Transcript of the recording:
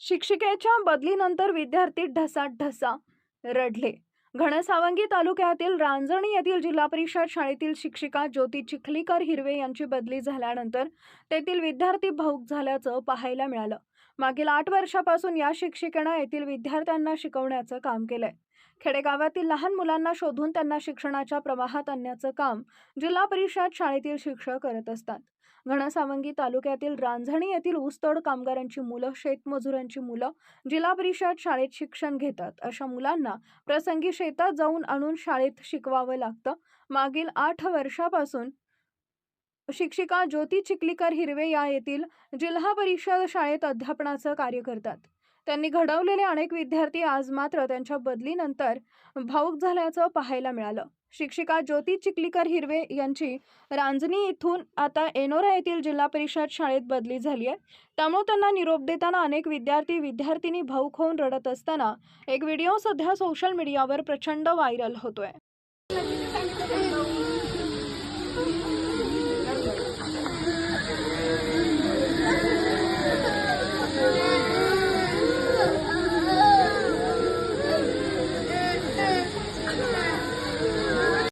शिक्षिकेच्या बदलीनंतर विद्यार्थी ढसा ढसा रडले. घनसावंगी तालुक्यातील रांजणी येथील जिल्हा परिषद शाळेतील शिक्षिका ज्योती चिखलीकर हिरवे यांची बदली झाल्यानंतर तेथील विद्यार्थी भाऊक झाल्याचं पाहायला मिळालं. मागील आठ वर्षापासून या शिक्षिकेनं येथील विद्यार्थ्यांना शिकवण्याचं काम केलंय. खेडेगावातील लहान मुलांना शोधून त्यांना शिक्षणाच्या प्रवाहात आणण्याचं काम जिल्हा परिषद शाळेतील शिक्षक करत असतात. घनसावंगी तालुक्यातील रांझणी येथील ऊसतोड कामगारांची मुलं शेतमजुरांची मुलं जिल्हा परिषद शाळेत शिक्षण घेतात. अशा मुलांना प्रसंगी शेतात जाऊन आणून शाळेत शिकवावं लागतं. मागील आठ वर्षापासून शिक्षिका ज्योती चिखलीकर हिरवे या येथील जिल्हा परिषद शाळेत अध्यापनाचं कार्य करतात. त्यांनी घडवलेले अनेक विद्यार्थी आज मात्र त्यांच्या बदलीनंतर भाऊक झाल्याचं पाहायला मिळालं. शिक्षिका ज्योती चिखलीकर हिरवे यांची रांजणी इथून आता एनोरा येथील जिल्हा परिषद शाळेत बदली झाली आहे त्यामुळे त्यांना निरोप देताना अनेक विद्यार्थी विद्यार्थिनी भाऊक होऊन रडत असताना एक व्हिडिओ सध्या सोशल मीडियावर प्रचंड व्हायरल होतोय.